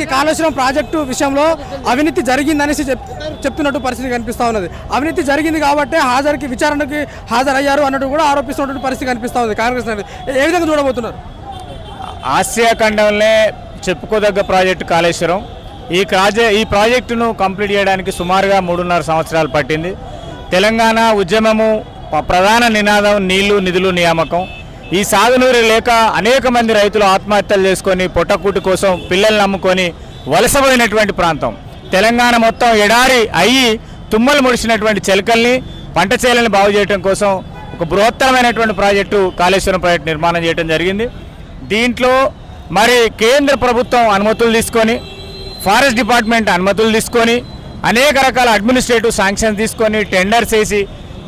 మనకి కాళేశ్వరం ప్రాజెక్టు విషయంలో అవినీతి జరిగిందనేసి చెప్ చెప్తున్నట్టు పరిస్థితి కనిపిస్తూ ఉన్నది. అవినీతి జరిగింది కాబట్టి హాజరుకి విచారణకి హాజరయ్యారు అన్నట్టు కూడా ఆరోపిస్తున్నటువంటి పరిస్థితి కనిపిస్తూ ఉంది కాంగ్రెస్ ఏ విధంగా చూడబోతున్నారు? ఆసియా ఖండంలో చెప్పుకోదగ్గ ప్రాజెక్టు కాళేశ్వరం. ఈ ప్రాజె ఈ ప్రాజెక్టును కంప్లీట్ చేయడానికి సుమారుగా మూడున్నర సంవత్సరాలు పట్టింది. తెలంగాణ ఉద్యమము ప్రధాన నినాదం నీళ్ళు నిధులు నియామకం. ఈ సాగునీరు లేక అనేక మంది రైతులు ఆత్మహత్యలు చేసుకొని పొట్టకూటి కోసం పిల్లల్ని నమ్ముకొని వలసపోయినటువంటి ప్రాంతం. తెలంగాణ మొత్తం ఎడారి అయ్యి తుమ్మలు ముడిచినటువంటి చెలకల్ని పంట చేలని బాగు చేయడం కోసం ఒక బృహత్తరమైనటువంటి ప్రాజెక్టు కాళేశ్వరం ప్రాజెక్టు నిర్మాణం చేయడం జరిగింది. దీంట్లో మరి కేంద్ర ప్రభుత్వం అనుమతులు తీసుకొని ఫారెస్ట్ డిపార్ట్మెంట్ అనుమతులు తీసుకొని అనేక రకాల అడ్మినిస్ట్రేటివ్ శాంక్షన్స్ తీసుకొని టెండర్స్ వేసి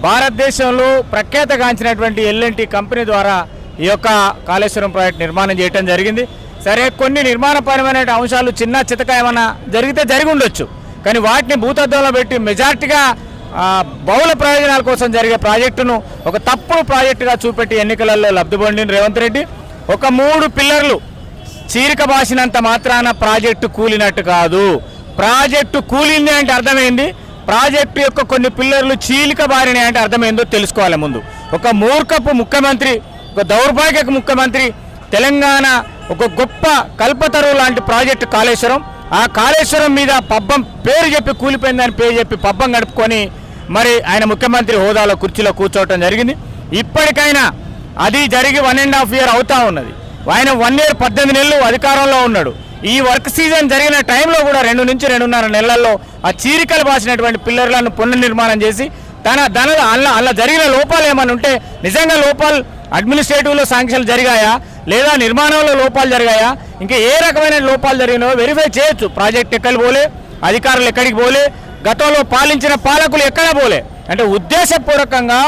భారతదేశంలో ప్రఖ్యాతగాంచినటువంటి ఎల్ఎన్టీ కంపెనీ ద్వారా ఈ యొక్క కాళేశ్వరం ప్రాజెక్ట్ నిర్మాణం చేయడం జరిగింది. సరే కొన్ని నిర్మాణపరమైన అంశాలు చిన్న చితక ఏమైనా జరిగితే జరిగి ఉండొచ్చు. కానీ వాటిని భూతద్దంలో పెట్టి మెజార్టీగా బహుళ ప్రయోజనాల కోసం జరిగే ప్రాజెక్టును ఒక తప్పుడు ప్రాజెక్టుగా చూపెట్టి ఎన్నికలలో లబ్ధి పొందిన రేవంత్ రెడ్డి. ఒక మూడు పిల్లర్లు చీరిక బాసినంత మాత్రాన ప్రాజెక్టు కూలినట్టు కాదు. ప్రాజెక్టు కూలింది అంటే అర్థమైంది. ప్రాజెక్టు యొక్క కొన్ని పిల్లర్లు చీలిక బారినాయి అంటే అర్థమైందో తెలుసుకోవాలి ముందు. ఒక మూర్ఖపు ముఖ్యమంత్రి ఒక దౌర్భాగ్యపు ముఖ్యమంత్రి తెలంగాణ ఒక గొప్ప కల్పతరువు లాంటి ప్రాజెక్టు కాళేశ్వరం. ఆ కాళేశ్వరం మీద పబ్బం పేరు చెప్పి కూలిపోయిందని పేరు చెప్పి పబ్బం గడుపుకొని మరి ఆయన ముఖ్యమంత్రి హోదాలో కుర్చీలో కూర్చోవటం జరిగింది. ఇప్పటికైనా అది జరిగి వన్ అండ్ హాఫ్ ఇయర్ అవుతా ఉన్నది. ఆయన వన్ ఇయర్ పద్దెనిమిది నెలలు అధికారంలో ఉన్నాడు. ఈ వర్క్ సీజన్ జరిగిన టైంలో కూడా రెండు నుంచి రెండున్నర నెలల్లో ఆ చీరికలు బాసినటువంటి పిల్లర్లను పునర్నిర్మాణం చేసి తన తన అలా అలా జరిగిన లోపాలు ఏమైనా ఉంటే నిజంగా లోపాలు అడ్మినిస్ట్రేటివ్లో శాంక్షన్లు జరిగాయా? లేదా నిర్మాణంలో లోపాలు జరిగాయా? ఇంకా ఏ రకమైన లోపాలు జరిగినాయో వెరిఫై చేయొచ్చు. ప్రాజెక్ట్ ఎక్కడికి పోలే అధికారులు ఎక్కడికి పోలే గతంలో పాలించిన పాలకులు ఎక్కడ పోలే? అంటే ఉద్దేశపూర్వకంగా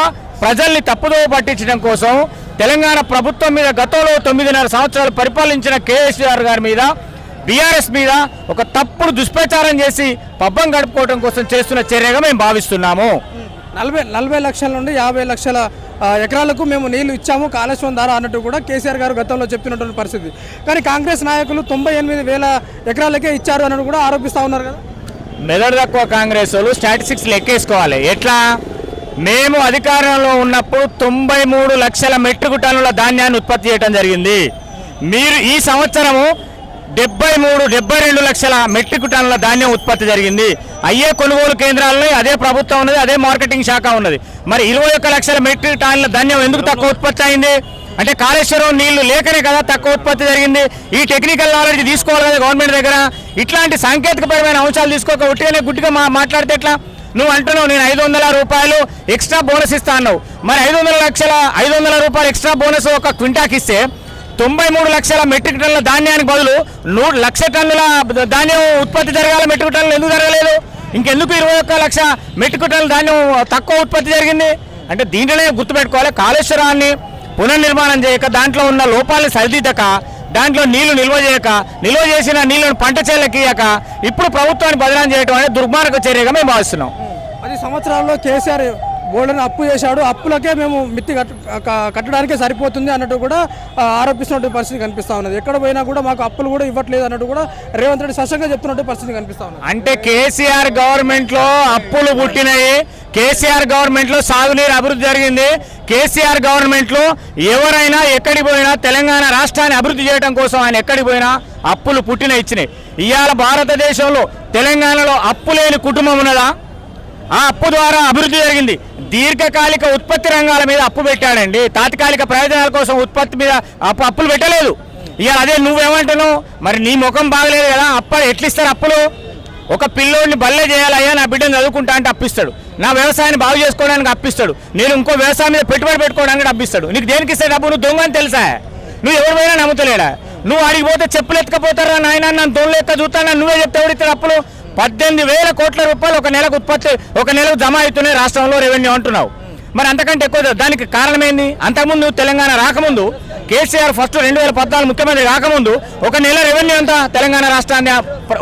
ప్రజల్ని తప్పుదోవ పట్టించడం కోసం తెలంగాణ ప్రభుత్వం మీద గతంలో తొమ్మిదిన్నర సంవత్సరాలు పరిపాలించిన కేఎస్ఆర్ గారి మీద బీఆర్ఎస్ మీద ఒక తప్పుడు దుష్ప్రచారం చేసి పబ్బం గడుపుకోవడం కోసం చేస్తున్న చర్యగా మేము భావిస్తున్నాము. నలభై నలభై లక్షల నుండి యాభై లక్షల ఎకరాలకు మేము నీళ్ళు ఇచ్చాము కాళేశ్వరం ద్వారా అన్నట్టు కూడా కేసీఆర్ గారు గతంలో చెప్పినటువంటి పరిస్థితి. కానీ కాంగ్రెస్ నాయకులు తొంభై ఎనిమిది వేల ఎకరాలకే ఇచ్చారు అన్నట్టు కూడా ఆరోపిస్తూ ఉన్నారు కదా. మెదడు తక్కువ కాంగ్రెస్ వాళ్ళు స్టాటిస్టిక్స్ లెక్కేసుకోవాలి. ఎట్లా? మేము అధికారంలో ఉన్నప్పుడు తొంభై మూడు లక్షల మెట్రిక్ టన్నుల ధాన్యాన్ని ఉత్పత్తి చేయడం జరిగింది. మీరు ఈ సంవత్సరము డెబ్బై మూడు డెబ్బై రెండు లక్షల మెట్రిక్ టన్నుల ధాన్యం ఉత్పత్తి జరిగింది. అయ్యే కొనుగోలు కేంద్రాలని అదే ప్రభుత్వం ఉన్నది అదే మార్కెటింగ్ శాఖ ఉన్నది. మరి ఇరవై ఒక్క లక్షల మెట్రిక్ టన్నుల ధాన్యం ఎందుకు తక్కువ ఉత్పత్తి అయింది? అంటే కాళేశ్వరం నీళ్ళు లేకనే కదా తక్కువ ఉత్పత్తి జరిగింది. ఈ టెక్నికల్ నాలెడ్జ్ తీసుకోవాలి కదా గవర్నమెంట్ దగ్గర. ఇట్లాంటి సాంకేతికపరమైన అంశాలు తీసుకోక ఉట్టిగానే గుడ్డిగా మా మాట్లాడితే ఎట్లా? నువ్వు అంటున్నావు నేను ఐదు వందల రూపాయలు ఎక్స్ట్రా బోనస్ ఇస్తా అన్నావు. మరి ఐదు వందల లక్షల ఐదు వందల రూపాయలు ఎక్స్ట్రా బోనస్ ఒక క్వింటాకి ఇస్తే తొంభై మూడు లక్షల మెట్రిక్ టన్నుల ధాన్యానికి బదులు నూ లక్ష టన్నుల ధాన్యం ఉత్పత్తి జరగాల మెట్రిక్ టన్నులు ఎందుకు జరగలేదు? ఇంకెందుకు ఇరవై ఒక్క లక్ష మెట్రిక్ టన్నుల ధాన్యం తక్కువ ఉత్పత్తి జరిగింది? అంటే దీంట్లోనే గుర్తుపెట్టుకోవాలి కాళేశ్వరాన్ని పునర్నిర్మాణం చేయక దాంట్లో ఉన్న లోపాలను సరిదిద్దక దాంట్లో నీళ్ళు నిల్వ చేయక నిల్వ చేసిన నీళ్ళను పంట చేలకి ఇయ్యక ఇప్పుడు ప్రభుత్వాన్ని బదిలీ చేయడం అనేది దుర్మార్గ చర్యగా మేము భావిస్తున్నాం. పది సంవత్సరాల్లో కేసీఆర్ బోర్డుని అప్పు చేశాడు. అప్పులకే మేము మిత్తి కట్టడానికే సరిపోతుంది అన్నట్టు కూడా ఆరోపిస్తున్నట్టు పరిస్థితి కనిపిస్తా ఉన్నది. ఎక్కడ పోయినా కూడా మాకు అప్పులు కూడా ఇవ్వట్లేదు అన్నట్టు కూడా రేవంత్ రెడ్డి స్పష్టంగా చెప్తున్నట్టు పరిస్థితి కనిపిస్తా ఉన్నది. అంటే కేసీఆర్ గవర్నమెంట్లో అప్పులు పుట్టినాయి. కేసీఆర్ గవర్నమెంట్లో సాగునీరు అభివృద్ధి జరిగింది. కేసీఆర్ గవర్నమెంట్లో ఎవరైనా ఎక్కడికి పోయినా తెలంగాణ రాష్ట్రాన్ని అభివృద్ధి చేయడం కోసం ఆయన ఎక్కడికి పోయినా అప్పులు పుట్టిన ఇచ్చినాయి. ఇవాళ భారతదేశంలో తెలంగాణలో అప్పు లేని కుటుంబం ఉన్నదా? ఆ అప్పు ద్వారా అభివృద్ధి జరిగింది. దీర్ఘకాలిక ఉత్పత్తి రంగాల మీద అప్పు పెట్టాడండి. తాత్కాలిక ప్రయోజనాల కోసం ఉత్పత్తి మీద అప్పు అప్పులు పెట్టలేదు. ఇవాళ అదే నువ్వేమంటున్నావు? మరి నీ ముఖం బాగలేదు కదా? అప్ప ఎట్లిస్తారు అప్పులు? ఒక పిల్లోడిని బల్లే చేయాలయ్యా నా బిడ్డను చదువుకుంటా అంటే అప్పిస్తాడు. నా వ్యవసాయాన్ని బాగు చేసుకోవడానికి అప్పిస్తాడు. నేను ఇంకో వ్యవసాయం మీద పెట్టుబడి పెట్టుకోవడానికి అప్పిస్తాడు. నీకు దేనికి ఇస్తే డబ్బు? నువ్వు దొంగ అని తెలుసా? నువ్వు ఎవరు పోయినా నమ్ముతలేడా? నువ్వు అడిగిపోతే చెప్పులు ఎత్తుకపోతారా నాయన? నన్ను దొంగలు ఎత్త చూస్తాను నువ్వే చెప్తే ఎవడితే అప్పులు? పద్దెనిమిది వేల కోట్ల రూపాయలు ఒక నెలకు ఉత్పత్తి ఒక నెలకు జమ అవుతున్నాయి రాష్ట్రంలో రెవెన్యూ అంటున్నావు. మరి అంతకంటే ఎక్కువ దానికి కారణమైంది? అంతకుముందు తెలంగాణ రాకముందు కేసీఆర్ ఫస్ట్ రెండు వేల పద్నాలుగు ముఖ్యమంత్రి రాకముందు ఒక నెల రెవెన్యూ అంతా తెలంగాణ రాష్ట్రాన్ని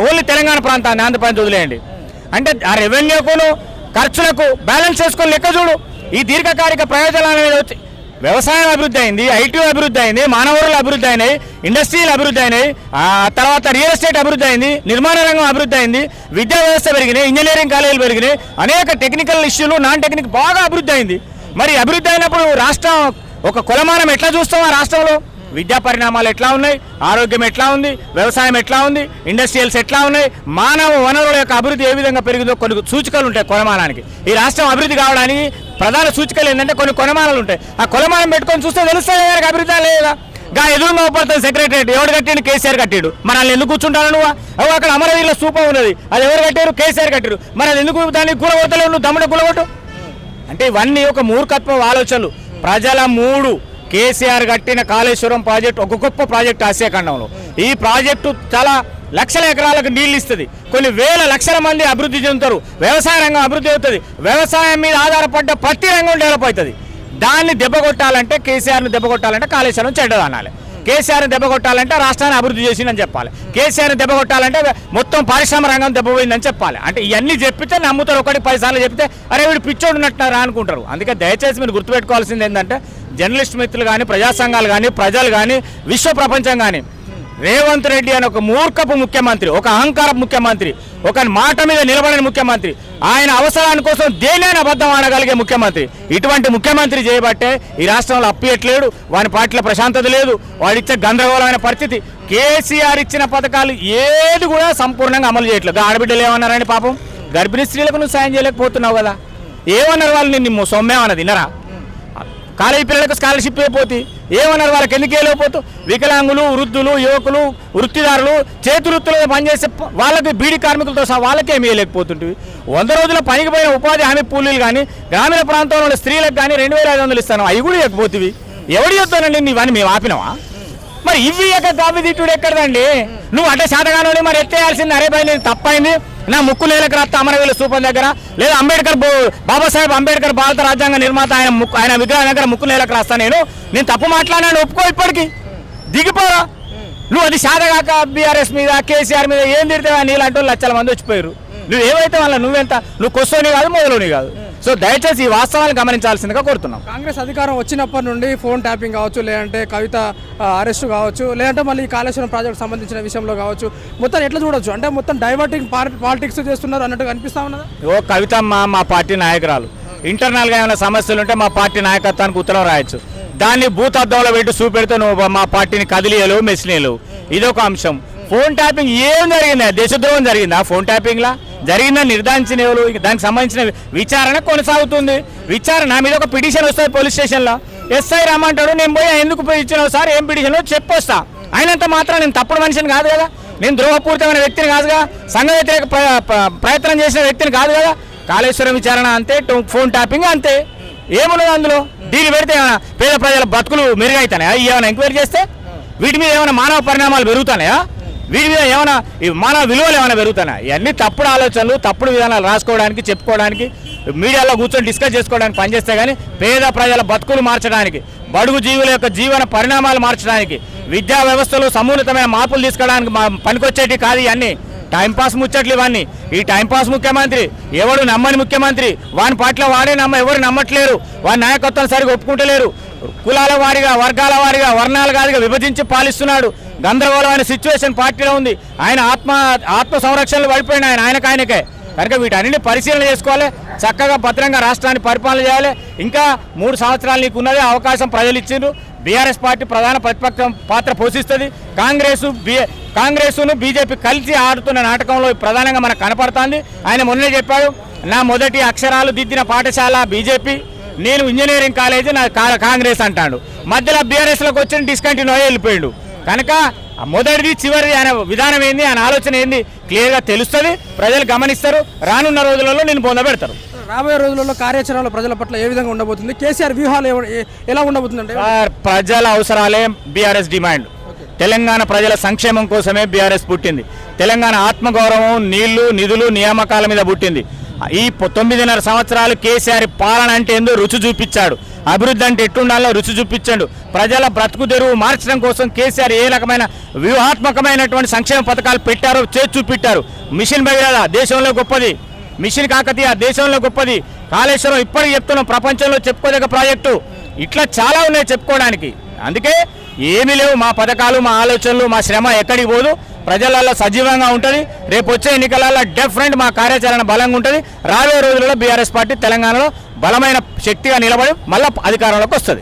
ఓన్లీ తెలంగాణ ప్రాంతాన్ని ఆంధ్రప్రదేశ్ వదిలేయండి. అంటే ఆ రెవెన్యూకును ఖర్చులకు బ్యాలెన్స్ చేసుకొని లెక్క చూడు. ఈ దీర్ఘకాలిక ప్రయోజనాల మీద వ్యవసాయం అభివృద్ధి అయింది ఐటీ అభివృద్ధి అయింది మానవరులు అభివృద్ధి అయినాయి ఇండస్ట్రీలు అభివృద్ధి అయినాయి. ఆ తర్వాత రియల్ ఎస్టేట్ అభివృద్ధి అయింది నిర్మాణ రంగం అభివృద్ధి అయింది విద్యా వ్యవస్థ పెరిగినాయి ఇంజనీరింగ్ కాలేజీలు పెరిగినాయి. అనేక టెక్నికల్ ఇష్యూలు నాన్ టెక్నిక్ బాగా అభివృద్ధి అయింది. మరి అభివృద్ధి అయినప్పుడు రాష్ట్రం ఒక కులమానం ఎట్లా చూస్తాం ఆ రాష్ట్రంలో? విద్యా పరిణామాలు ఎట్లా ఉన్నాయి? ఆరోగ్యం ఎట్లా ఉంది? వ్యవసాయం ఎట్లా ఉంది? ఇండస్ట్రియల్స్ ఎట్లా ఉన్నాయి? మానవ వనరుల యొక్క అభివృద్ధి ఏ విధంగా పెరిగిందో కొన్ని సూచికలు ఉంటాయి కొలమానానికి. ఈ రాష్ట్రం అభివృద్ధి కావడానికి ప్రధాన సూచికలు ఏంటంటే కొన్ని కొలమానాలు ఉంటాయి. ఆ కొలమానం పెట్టుకొని చూస్తే తెలుస్తుంది గారికి అభివృద్ధి లేదా? గా ఎదురు పడుతుంది సెక్రటరేట్ ఎవడు కట్టిండు? కేసీఆర్ కట్టాడు. మనల్ని ఎందుకు కూర్చుంటాను నువ్వు? అవు అక్కడ అమరవీరుల స్థూపం ఉన్నది. అది ఎవరు కట్టారు? కేసీఆర్ కట్టారు. మనల్ని ఎందుకు దాన్ని కూలగొట్టలేవు నువ్వు? దమ్ముడ కూలగొట్టు. అంటే ఇవన్నీ ఒక మూర్ఖత్వ ఆలోచనలు. ప్రజల మూడు. కేసీఆర్ కట్టిన కాళేశ్వరం ప్రాజెక్ట్ ఒక గొప్ప ప్రాజెక్టు ఆసియా ఖండంలో ఈ ప్రాజెక్టు చాలా లక్షల ఎకరాలకు నీళ్ళు ఇస్తుంది. కొన్ని వేల లక్షల మంది అభివృద్ధి చెందుతారు. వ్యవసాయ రంగం అభివృద్ధి అవుతుంది. వ్యవసాయం మీద ఆధారపడ్డ ప్రతి రంగం డెవలప్ అవుతుంది. దాన్ని దెబ్బ కొట్టాలంటే కేసీఆర్ని దెబ్బ కొట్టాలంటే కాళేశ్వరం చెడ్డది అనాలి కేసీఆర్ని దెబ్బ కొట్టాలంటే రాష్ట్రాన్ని అభివృద్ధి చేసిందని చెప్పాలి. కేసీఆర్ని దెబ్బ కొట్టాలంటే మొత్తం పరిశ్రమ రంగం దెబ్బపోయిందని చెప్పాలి. అంటే ఇవన్నీ చెప్పితే నమ్ముతారు ఒకటి పది సార్లు చెప్తే అరే వీడు పిచ్చోడు ఉన్నట్టున్నారా అనుకుంటారు. అందుకే దయచేసి మీరు గుర్తుపెట్టుకోవాల్సింది ఏంటంటే జర్నలిస్ట్ మిత్రులు కానీ ప్రజా సంఘాలు కానీ ప్రజలు కానీ విశ్వ ప్రపంచం కానీ రేవంత్ రెడ్డి అని ఒక మూర్ఖపు ముఖ్యమంత్రి ఒక అహంకార ముఖ్యమంత్రి ఒక మాట మీద నిలబడిన ముఖ్యమంత్రి ఆయన అవసరాని కోసం దేనైనా అబద్ధం ఆడగలిగే ముఖ్యమంత్రి. ఇటువంటి ముఖ్యమంత్రి చేయబట్టే ఈ రాష్ట్రంలో అప్పియట్లేడు వాని పార్టీలో ప్రశాంతత లేదు వాడిచ్చే గందరగోళమైన పరిస్థితి. కేసీఆర్ ఇచ్చిన పథకాలు ఏది కూడా సంపూర్ణంగా అమలు చేయట్లేదు. ఆడబిడ్డలు ఏమన్నారని పాపం? గర్భిణీ స్త్రీలకు నువ్వు సాయం చేయలేకపోతున్నావు కదా. ఏమన్నారు వాళ్ళు నిన్ను? సొమ్మేమన్నది విన్నరా కాలేజీ పిల్లలకు స్కాలర్షిప్ అయిపోతే ఏమన్నారు? వాళ్ళకి ఎందుకు వెళ్ళిపోతూ వికలాంగులు వృద్ధులు యువకులు వృత్తిదారులు చేతి వృత్తులు పనిచేసే వాళ్ళకి బీడి కార్మికులతో సహా వాళ్ళకే వేయలేకపోతుంటుంది వంద రోజుల పనికి పోయిన ఉపాధి హామీ కూలీలు కానీ గ్రామీణ ప్రాంతంలో ఉన్న స్త్రీలకు కానీ రెండు వేల ఐదు వందలు ఇస్తాను అవి కూడా ఇవ్వకపోతుంది ఎవడు చెప్తానండి ఇవన్నీ మేము ఆపినావా? మరి ఇవి ఎక్కడ కాపీ తిట్టుడు ఎక్కడదండి? నువ్వు అంటే శాతగానోని మరి ఎత్తేయాల్సింది. అరే పై నేను తప్పైంది. నా ముక్కు నేలకు రాస్తా అమరవీల స్థూపం దగ్గర? లేదా అంబేద్కర్ బో- బాబాసాహెబ్ అంబేద్కర్ భారత రాజ్యాంగ నిర్మాత ఆయన ముక్కు ఆయన విగ్రహం దగ్గర ముక్కు నేలకు రాస్తా నేను? నేను తప్పు మాట్లాడినాను ఒప్పుకో ఇప్పటికి. దిగిపోరా. నువ్వు అది శాతగాక బీఆర్ఎస్ మీద కేసీఆర్ మీద ఏం తిడితే నీళ్ళంటూ లక్షల మంది వచ్చిపోయారు నువ్వు ఏవైతే వాళ్ళ నువ్వెంత? నువ్వు కొస్తోని కాదు మొదలుని కాదు. సో దయచేసి ఈ వాస్తవాన్ని గమనించాల్సిందిగా కోరుతున్నాం. కాంగ్రెస్ అధికారం వచ్చినప్పటి నుండి ఫోన్ ట్యాపింగ్ కావచ్చు లేదంటే కవిత అరెస్టు కావచ్చు లేదంటే మళ్ళీ ఈ కాళేశ్వరం ప్రాజెక్ట్ సంబంధించిన విషయంలో కావచ్చు మొత్తం ఎట్లా చూడొచ్చు? అంటే మొత్తం డైవర్టింగ్ పాలిటిక్స్ చేస్తున్నారు అన్నట్టు కనిపిస్తా ఉన్నదా? ఓ కవితమ్మ మా పార్టీ నాయకురాలు. ఇంటర్నల్గా ఏమైనా సమస్యలు ఉంటే మా పార్టీ నాయకత్వానికి ఉత్తరం రాయొచ్చు. దాన్ని భూతద్దంలో పెట్టి చూపెడితే నువ్వు మా పార్టీని కదిలియలేవు మెసిలేవు. ఇదొక అంశం. ఫోన్ ట్యాపింగ్ ఏం జరిగిందా? దేశద్రోహం జరిగిందా? ఫోన్ ట్యాపింగ్లా? జరిగిందని నిర్ధారించిన ఎవరు దానికి సంబంధించిన విచారణ కొనసాగుతుంది. విచారణ నా మీద ఒక పిటిషన్ వస్తుంది పోలీస్ స్టేషన్లో. ఎస్ఐ రమ్మంటాడు నేను పోయి ఎందుకు పోయి ఇచ్చినావు సార్ ఏం పిటిషన్? చెప్పొస్తా. అయినంత మాత్రం నేను తప్పుడు మనిషిని కాదు కదా. నేను ద్రోహపూరితమైన వ్యక్తిని కాదుగా సంఘ వ్యతిరేక ప్రయత్నం చేసిన వ్యక్తిని కాదు కదా. కాళేశ్వరం విచారణ అంతే టో- ఫోన్ ట్యాపింగ్ అంతే. ఏమున్నది అందులో? దీన్ని పెడితే ఏమైనా పేద ప్రజల బతుకులు మెరుగైతాయా ఏమైనా ఎంక్వైరీ చేస్తే? వీటి మీద ఏమైనా మానవ పరిణామాలు పెరుగుతాయా వీటి మీద ఏమైనా మన మానవ విలువలు ఏమైనా పెరుగుతాయా ఇవన్నీ తప్పుడు ఆలోచనలు తప్పుడు విధానాలు రాసుకోవడానికి చెప్పుకోవడానికి మీడియాలో కూర్చొని డిస్కస్ చేసుకోవడానికి పనిచేస్తే కానీ పేద ప్రజల బతుకులు మార్చడానికి బడుగు జీవుల యొక్క జీవన పరిణామాలు మార్చడానికి విద్యా వ్యవస్థలో సమున్నతమైన మార్పులు తీసుకోవడానికి పనికొచ్చేటి కాదు ఇవన్నీ. టైంపాస్ ముచ్చట్లు ఇవన్నీ. ఈ టైంపాస్ ముఖ్యమంత్రి ఎవడు నమ్మని ముఖ్యమంత్రి? వాని పాటలో వాడే నమ్మ ఎవరు నమ్మట్లేరు? వారి నాయకత్వం సరిగా ఒప్పుకుంటలేరు? కులాల వారిగా వర్గాల వారిగా వర్ణాల వారిగా విభజించి పాలిస్తున్నాడు. గందరగోళమైన సిచ్యువేషన్ పార్టీలో ఉంది. ఆయన ఆత్మ ఆత్మ సంరక్షణలు పడిపోయిన ఆయన ఆయనకు ఆయనకే కనుక వీటన్నిటిని పరిశీలన చేసుకోవాలి. చక్కగా భద్రంగా రాష్ట్రాన్ని పరిపాలన చేయాలి. ఇంకా మూడు సంవత్సరాలు నీకు ఉన్నదే అవకాశం ప్రజలు ఇచ్చిండ్రు. బీఆర్ఎస్ పార్టీ ప్రధాన ప్రతిపక్షం పాత్ర పోషిస్తుంది. కాంగ్రెస్ బి కాంగ్రెస్ను బీజేపీ కలిసి ఆడుతున్న నాటకంలో ప్రధానంగా మనకు కనపడుతుంది. ఆయన మొన్నే చెప్పాడు నా మొదటి అక్షరాలు దిద్దిన పాఠశాల బీజేపీ నేను ఇంజనీరింగ్ కాలేజీ నా కా- కాంగ్రెస్ అంటాడు. మధ్యలో బీఆర్ఎస్లోకి వచ్చిన డిస్కంటిన్యూ అయ్యి వెళ్ళిపోయాడు. కనుక మొదటిది చివరిది ఆయన విధానం ఏంది ఆయన ఆలోచన ఏంది క్లియర్గా తెలుస్తుంది. ప్రజలు గమనిస్తారు. రానున్న రోజులలో నేను పొందబెడతారు రాబోయే రోజులలో కార్యాచరణలో ప్రజల పట్ల ఏ విధంగా ఉండబోతుంది? కేసీఆర్ వ్యూహాలు ఎలా ఉండబోతుందంటే? సార్, ప్రజల అవసరాలే బీఆర్ఎస్ డిమాండ్. తెలంగాణ ప్రజల సంక్షేమం కోసమే బీఆర్ఎస్ పుట్టింది. తెలంగాణ ఆత్మగౌరవం నీళ్ళు నిధులు నియామకాల మీద పుట్టింది. ఈ తొమ్మిదిన్నర సంవత్సరాలు కేసీఆర్ పాలన అంటే ఏందో రుచి చూపించాడు. అభివృద్ధి అంటే ఎట్టుండాలో రుచి చూపించాడు. ప్రజల బ్రతుకు తెరువు మార్చడం కోసం కేసీఆర్ ఏ రకమైన వ్యూహాత్మకమైనటువంటి సంక్షేమ పథకాలు పెట్టారో చేసి చూపెట్టారు మిషన్ భగీరథ దేశంలో గొప్పది. మిషన్ కాకతీయ దేశంలో గొప్పది. కాళేశ్వరం ఇప్పటికి చెప్తున్నాం ప్రపంచంలో చెప్పుకోదగ్గ ప్రాజెక్టు. ఇట్లా చాలా ఉన్నాయి చెప్పుకోవడానికి. అందుకే ఏమీ లేవు మా పథకాలు మా ఆలోచనలు మా శ్రమ ఎక్కడికి పోదు. ప్రజలలో సజీవంగా ఉంటుంది. రేపు వచ్చే ఎన్నికలలో డెఫరెంట్ మా కార్యాచరణ బలంగా ఉంటుంది. రాబోయే రోజులలో బీఆర్ఎస్ పార్టీ తెలంగాణలో బలమైన శక్తిగా నిలబడి మళ్ళీ అధికారంలోకి వస్తుంది.